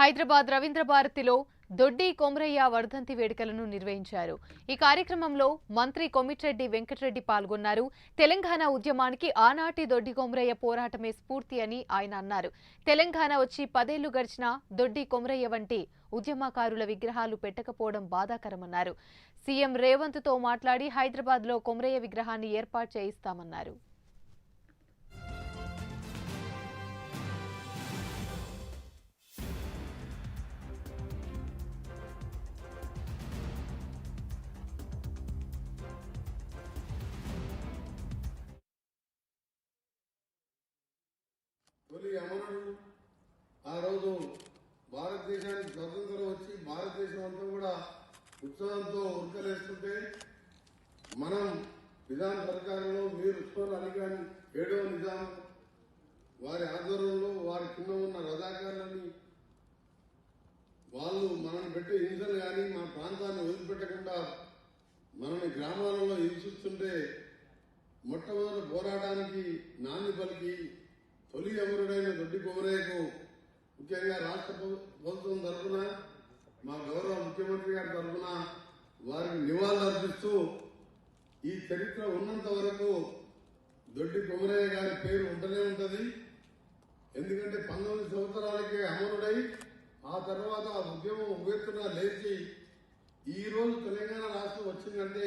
హైదరాబాద్ రవీంద్ర భారతిలో దొడ్డి కొమరయ్య వర్ధంతి వేడుకలను నిర్వహించారు. ఈ కార్యక్రమంలో మంత్రి కొమిటిరెడ్డి వెంకటరెడ్డి పాల్గొన్నారు. తెలంగాణ ఉద్యమానికి ఆనాటి దొడ్డి కొమరయ్య పోరాటమే స్ఫూర్తి అని ఆయన అన్నారు. తెలంగాణ వచ్చి పదేళ్ళు గడిచిన దొడ్డి కొమరయ్య వంటి ఉద్యమకారుల విగ్రహాలు పెట్టకపోవడం బాధాకరమన్నారు. సీఎం రేవంత్తో మాట్లాడి హైదరాబాద్లో కొమరయ్య విగ్రహాన్ని ఏర్పాటు చేయిస్తామన్నారు. తొలి అమరుడు. ఆ రోజు భారతదేశానికి స్వతంత్రం వచ్చి భారతదేశం అంతా కూడా ఉత్సవంతో ఉరకలేస్తుంటే మనం నిజాం సర్కారంలో మీరు ఉస్మాన్ అలీ ఖాన్ ఏడవ నిజాం వారి ఆధ్వర్యంలో వారి కింద ఉన్న రజాకారులని వాళ్ళు మనం పెట్టే హింసలు కానీ మన ప్రాంతాన్ని వదిలిపెట్టకుండా మనని గ్రామాలలో హింసిస్తుంటే మొట్టమొదటి పోరాటానికి నాంది పలికి తొలి అమరుడైన దొడ్డి కొమరయ్యకు ముఖ్యంగా రాష్ట్ర ప్రభుత్వం తరఫున మా గౌరవ ముఖ్యమంత్రి గారి తరఫున వారికి నివాళులు అర్పిస్తూ ఈ చరిత్ర ఉన్నంత వరకు దొడ్డి కొమరయ్య గారి పేరు ఉంటూనే ఉంటది. ఎందుకంటే పంతొమ్మిది సంవత్సరాలకే అమరుడై ఆ తర్వాత ఆ ఉద్యమం ఉవ్వెత్తున లేచి ఈ రోజు తెలంగాణ రాష్ట్రం వచ్చిందంటే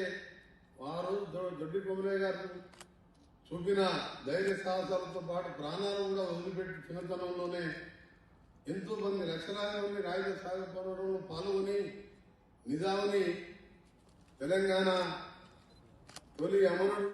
ఆ రోజు దొడ్డి కొమరయ్య గారు చూపిన ధైర్య సాహసాలతో పాటు ప్రాణాలు కూడా వదిలిపెట్టి చిన్నతనంలోనే ఎంతో మంది లక్షలాది మంది రాయుధ సాగర పోరాటంలో పాల్గొని నిజామని తెలంగాణ తొలి అమరుడు